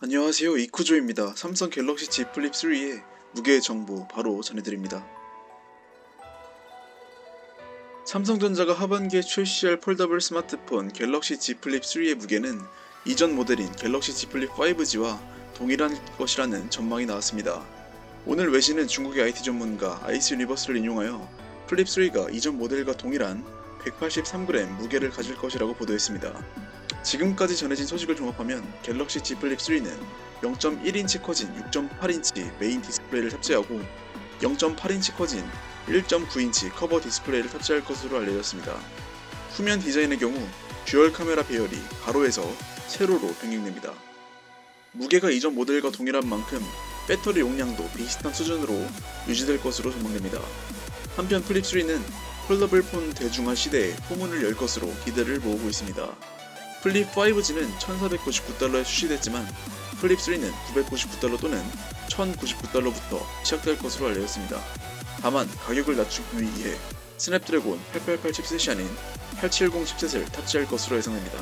안녕하세요 이쿠조입니다. 삼성 갤럭시 Z 플립 3의 무게 정보 바로 전해드립니다. 삼성전자가 하반기에 출시할 폴더블 스마트폰 갤럭시 Z 플립 3의 무게는 이전 모델인 갤럭시 Z 플립 5G와 동일한 것이라는 전망이 나왔습니다. 오늘 외신은 중국의 IT 전문가 아이스 유니버스를 인용하여 플립3가 이전 모델과 동일한 183g 무게를 가질 것이라고 보도했습니다. 지금까지 전해진 소식을 종합하면 갤럭시 Z 플립 3는 0.1인치 커진 6.8인치 메인 디스플레이를 탑재하고 0.8인치 커진 1.9인치 커버 디스플레이를 탑재할 것으로 알려졌습니다. 후면 디자인의 경우 듀얼 카메라 배열이 가로에서 세로로 변경됩니다. 무게가 이전 모델과 동일한 만큼 배터리 용량도 비슷한 수준으로 유지될 것으로 전망됩니다. 한편 플립 3는 폴더블 폰 대중화 시대에 포문을 열 것으로 기대를 모으고 있습니다. 플립 5G는 1499달러에 출시됐지만 플립 3는 999달러 또는 1099달러부터 시작될 것으로 알려졌습니다. 다만 가격을 낮추기 위해 스냅드래곤 888 칩셋이 아닌 870 칩셋을 탑재할 것으로 예상됩니다.